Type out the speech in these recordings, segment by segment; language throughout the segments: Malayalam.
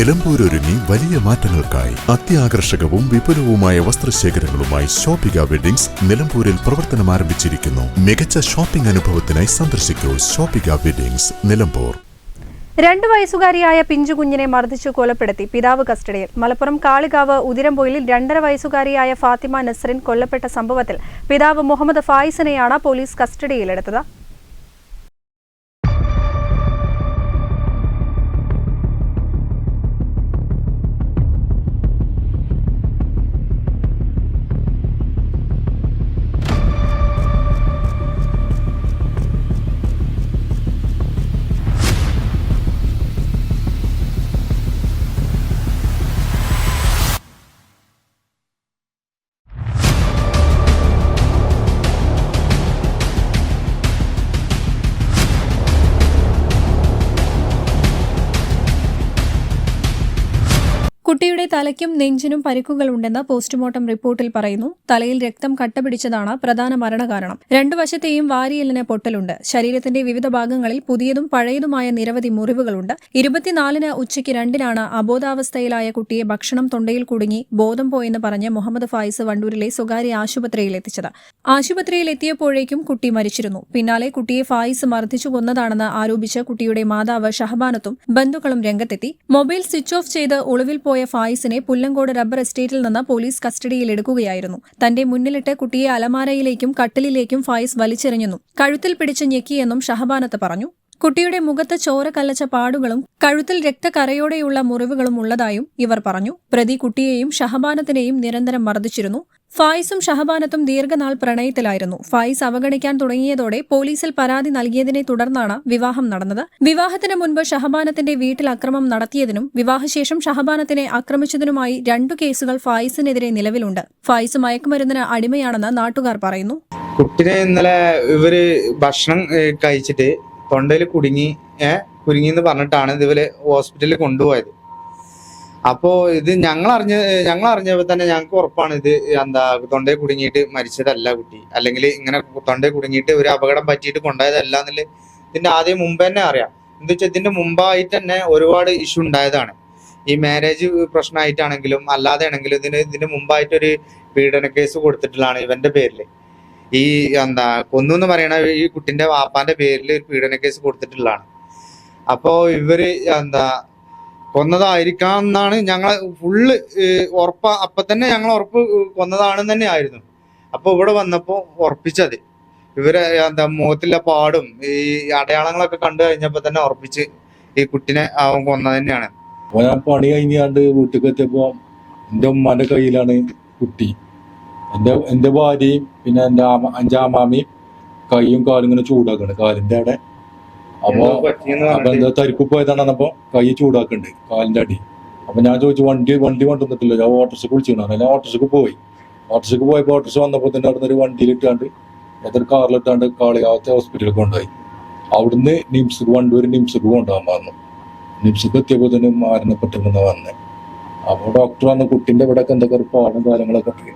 നിലമ്പൂരൊരുങ്ങി വലിയ മാറ്റങ്ങൾക്കായി അത്യാകർഷകവും വിപുലവുമായ വസ്ത്രശേഖരങ്ങളുമായി ഷോപ്പിക വെഡിങ്സ് നിലമ്പൂരിൽ പ്രവർത്തനം ആരംഭിച്ചിരിക്കുന്നു. മികച്ച ഷോപ്പിംഗ് അനുഭവത്തിനായി സന്ദർശിക്കൂ ഷോപ്പിക വെഡിങ്സ് നിലമ്പൂർ. രണ്ടു വയസ്സുകാരിയായ പിഞ്ചുകുഞ്ഞിനെ മർദ്ദിച്ചു കൊലപ്പെടുത്തി പിതാവ് കസ്റ്റഡിയിൽ. മലപ്പുറം കാളികാവ് ഉതിരമ്പൊയിലിൽ രണ്ടര വയസ്സുകാരിയായ ഫാത്തിമ നസ്രിൻ കൊല്ലപ്പെട്ട സംഭവത്തിൽ പിതാവ് മുഹമ്മദ് ഫായിസിനെയാണ് പോലീസ് കസ്റ്റഡിയിലെടുത്തത്. കുട്ടിയുടെ തലയ്ക്കും നെഞ്ചിനും പരിക്കുകളുണ്ടെന്ന് പോസ്റ്റ്മോർട്ടം റിപ്പോർട്ടിൽ പറയുന്നു. തലയിൽ രക്തം കട്ടപിടിച്ചതാണ് പ്രധാന മരണകാരണം. രണ്ടു വശത്തെയും വാരിയെല്ലിന് പൊട്ടലുണ്ട്. ശരീരത്തിന്റെ വിവിധ ഭാഗങ്ങളിൽ പുതിയതും പഴയതുമായ നിരവധി മുറിവുകളുണ്ട്. ഇരുപത്തിനാലിന് ഉച്ചയ്ക്ക് രണ്ടിനാണ് അബോധാവസ്ഥയിലായ കുട്ടിയെ ഭക്ഷണം തൊണ്ടയിൽ കുടുങ്ങി ബോധം പോയെന്ന് പറഞ്ഞ് മുഹമ്മദ് ഫായിസ് വണ്ടൂരിലെ സ്വകാര്യ ആശുപത്രിയിൽ എത്തിച്ചത്. ആശുപത്രിയിൽ എത്തിയപ്പോഴേക്കും കുട്ടി മരിച്ചിരുന്നു. പിന്നാലെ കുട്ടിയെ ഫായിസ് മർദ്ദിച്ചു കൊന്നതാണെന്ന് ആരോപിച്ച് കുട്ടിയുടെ മാതാവ് ഷഹബാനത്തും ബന്ധുക്കളും രംഗത്തെത്തി. മൊബൈൽ സ്വിച്ച് ഓഫ് ചെയ്ത് ഒളിവിൽ പോയ ഫായിസിനെ പുല്ലങ്കോട് റബ്ബർ എസ്റ്റേറ്റിൽ നിന്ന് പോലീസ് കസ്റ്റഡിയിലെടുക്കുകയായിരുന്നു തന്റെ മുന്നിലിട്ട് കുട്ടിയെ അലമാരയിലേക്കും കട്ടിലിലേക്കും ഫായിസ് വലിച്ചെറിഞ്ഞെന്നും കഴുത്തിൽ പിടിച്ച് ഞെക്കിയെന്നും ഷഹബാനത്ത് പറഞ്ഞു. കുട്ടിയുടെ മുഖത്ത് ചോര കലച്ച പാടുകളും കഴുത്തിൽ രക്തകരയോടെയുള്ള മുറിവുകളും ഉള്ളതായും ഇവർ പറഞ്ഞു. പ്രതി കുട്ടിയെയും ഷഹബാനത്തിനെയും നിരന്തരം മർദ്ദിച്ചിരുന്നു. ഫായിസും ഷഹബാനത്തും ദീർഘനാൾ പ്രണയത്തിലായിരുന്നു. ഫായിസ് അവഗണിക്കാൻ തുടങ്ങിയതോടെ പോലീസിൽ പരാതി നൽകിയതിനെ തുടർന്നാണ് വിവാഹം നടന്നത്. വിവാഹത്തിന് മുൻപ് ഷഹബാനത്തിന്റെ വീട്ടിൽ അക്രമം നടത്തിയതിനും വിവാഹശേഷം ഷഹബാനത്തിനെ ആക്രമിച്ചതിനുമായി രണ്ടു കേസുകൾ ഫായിസിനെതിരെ നിലവിലുണ്ട്. ഫായിസ് മയക്കുമരുന്നിന് അടിമയാണെന്ന് നാട്ടുകാർ പറയുന്നു. കുട്ടിനെ ഇന്നലെ ഇവർ ഭക്ഷണം കഴിച്ചിട്ട് തൊണ്ടയിൽ കുടുങ്ങി ഏ കുരുങ്ങി എന്ന് പറഞ്ഞിട്ടാണ് ഇതുപോലെ ഹോസ്പിറ്റലിൽ കൊണ്ടുപോയത്. അപ്പോ ഇത് ഞങ്ങൾ അറിഞ്ഞ ഞങ്ങൾ അറിഞ്ഞപ്പോൾ തന്നെ ഞങ്ങൾക്ക് ഉറപ്പാണ് ഇത് എന്താ തൊണ്ടയിൽ കുടുങ്ങിയിട്ട് മരിച്ചതല്ല കുട്ടി. അല്ലെങ്കിൽ ഇങ്ങനെ തൊണ്ടയിൽ കുടുങ്ങിയിട്ട് ഒരു അപകടം പറ്റിയിട്ട് കൊണ്ടായതല്ല എന്നുള്ള ഇതിന്റെ ആദ്യം മുമ്പ് തന്നെ അറിയാം. എന്താ വെച്ചാൽ ഇതിന്റെ മുമ്പായിട്ട് തന്നെ ഒരുപാട് ഇഷ്യൂ ഉണ്ടായതാണ്. ഈ മാരേജ് പ്രശ്നമായിട്ടാണെങ്കിലും അല്ലാതെ ആണെങ്കിലും ഇതിന് ഇതിന് മുമ്പായിട്ടൊരു പീഡന കേസ് കൊടുത്തിട്ടുള്ളതാണ് ഇവന്റെ പേരിൽ ഈ എന്താ കൊന്നു എന്ന് പറയണ ഈ കുട്ടിന്റെ വാപ്പാന്റെ പേരിൽ ഒരു പീഡന കേസ് കൊടുത്തിട്ടുള്ളതാണ്. അപ്പോ ഇവർ എന്താ കൊന്നതായിരിക്കാം എന്നാണ് ഞങ്ങൾ ഫുള്ള് ഉറപ്പ അപ്പൊ തന്നെ ഞങ്ങൾ ഉറപ്പ് കൊന്നതാണെന്ന് തന്നെ ആയിരുന്നു. അപ്പൊ ഇവിടെ വന്നപ്പോ ഉറപ്പിച്ചത്. ഇവർ എന്താ മുഖത്തിലെ പാടും ഈ അടയാളങ്ങളൊക്കെ കണ്ടു കഴിഞ്ഞപ്പോ തന്നെ ഉറപ്പിച്ച് ഈ കുട്ടിനെ അവൻ കൊന്നത് തന്നെയാണ്. പണി കഴിഞ്ഞാണ്ട് വീട്ടിൽ എത്തിയപ്പോ എന്റെ ഉമ്മാന്റെ കയ്യിലാണ് കുട്ടി. എന്റെ എന്റെ ഭാര്യയും പിന്നെ എന്റെ അഞ്ചാമാമയും കൈയും കാലും ഇങ്ങനെ ചൂടാക്കണ് കാലിന്റെ അവിടെ. അപ്പോൾ അപ്പം എന്താ തരിപ്പ് പോയതാണെന്നപ്പോ കൈ ചൂടാക്കുന്നുണ്ട് കാലിന്റെ അടി. അപ്പൊ ഞാൻ ചോദിച്ചു വണ്ടി വണ്ടി കൊണ്ടുവന്നിട്ടില്ല? ഞാൻ ഓട്ടോറിക്ഷ വിളിച്ചിരുന്നു അങ്ങനെ ഓട്ടോറിക്ഷക്ക് പോയി. ഓട്ടോറിക്ഷക്ക് പോയപ്പോ ഓട്ടോസ് വന്നപ്പോ തന്നെ അവിടെ ഒരു വണ്ടിയിലിട്ടാണ്ട് ഏതൊരു കാറിലിട്ടാണ്ട് കാളികാവത്തെ ഹോസ്പിറ്റലിൽ കൊണ്ടുപോയി. അവിടുന്ന് നിംസുക്ക് വണ്ടൂർ നിംസുക്ക് കൊണ്ടുപോകാൻ പറഞ്ഞു. നിംസുക്ക് എത്തിയപ്പോ തന്നെ മരണപ്പെട്ടെന്ന് വന്നേ. അപ്പോൾ ഡോക്ടർ വന്ന് കുട്ടിന്റെ ഇവിടെ എന്തൊക്കെ ഒരു പാടും കാര്യങ്ങളൊക്കെ ഉണ്ട്.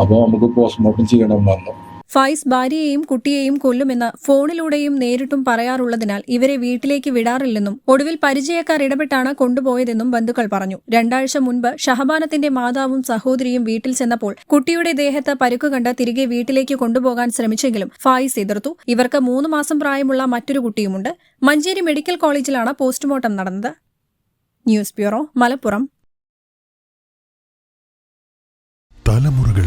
അപ്പൊ നമുക്ക് പോസ്റ്റ്മോർട്ടം ചെയ്യണം വന്നു. ഫൈസ് ഭാര്യയെയും കുട്ടിയെയും കൊല്ലുമെന്ന് ഫോണിലൂടെയും നേരിട്ടും പറയാറുള്ളതിനാൽ ഇവരെ വീട്ടിലേക്ക് വിടാറില്ലെന്നും ഒടുവിൽ പരിചയക്കാർ ഇടപെട്ടാണ് കൊണ്ടുപോയതെന്നും ബന്ധുക്കൾ പറഞ്ഞു. രണ്ടാഴ്ച മുൻപ് ഷഹബാനത്തിന്റെ മാതാവും സഹോദരിയും വീട്ടിൽ ചെന്നപ്പോൾ കുട്ടിയുടെ ദേഹത്ത് പരുക്ക് കണ്ട് തിരികെ വീട്ടിലേക്ക് കൊണ്ടുപോകാൻ ശ്രമിച്ചെങ്കിലും ഫായിസ് എതിർത്തു. ഇവർക്ക് മൂന്ന് മാസം പ്രായമുള്ള മറ്റൊരു കുട്ടിയുമുണ്ട്. മഞ്ചേരി മെഡിക്കൽ കോളേജിലാണ് പോസ്റ്റ്മോർട്ടം നടന്നത്. News bureau Malappuram.